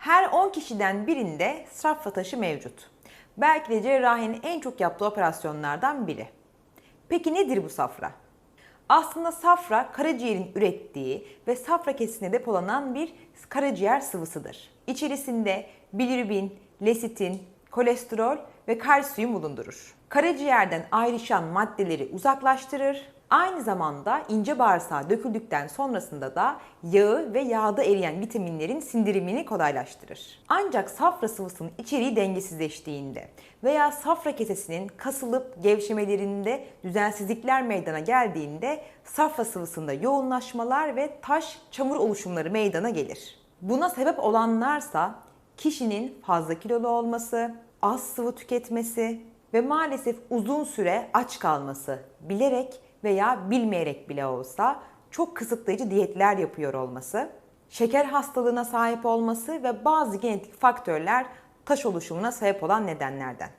Her 10 kişiden birinde safra taşı mevcut. Belki de cerrahinin en çok yaptığı operasyonlardan biri. Peki nedir bu safra? Aslında safra karaciğerin ürettiği ve safra kesesine depolanan bir karaciğer sıvısıdır. İçerisinde bilirubin, lesitin, kolesterol ve kalsiyum bulundurur. Karaciğerden ayrışan maddeleri uzaklaştırır. Aynı zamanda ince bağırsağa döküldükten sonrasında da yağı ve yağda eriyen vitaminlerin sindirimini kolaylaştırır. Ancak safra sıvısının içeriği dengesizleştiğinde veya safra kesesinin kasılıp gevşemelerinde düzensizlikler meydana geldiğinde safra sıvısında yoğunlaşmalar ve taş, çamur oluşumları meydana gelir. Buna sebep olanlarsa kişinin fazla kilolu olması, az sıvı tüketmesi ve maalesef uzun süre aç kalması, bilerek veya bilmeyerek bile olsa çok kısıtlayıcı diyetler yapıyor olması, şeker hastalığına sahip olması ve bazı genetik faktörler taş oluşumuna sebep olan nedenlerden.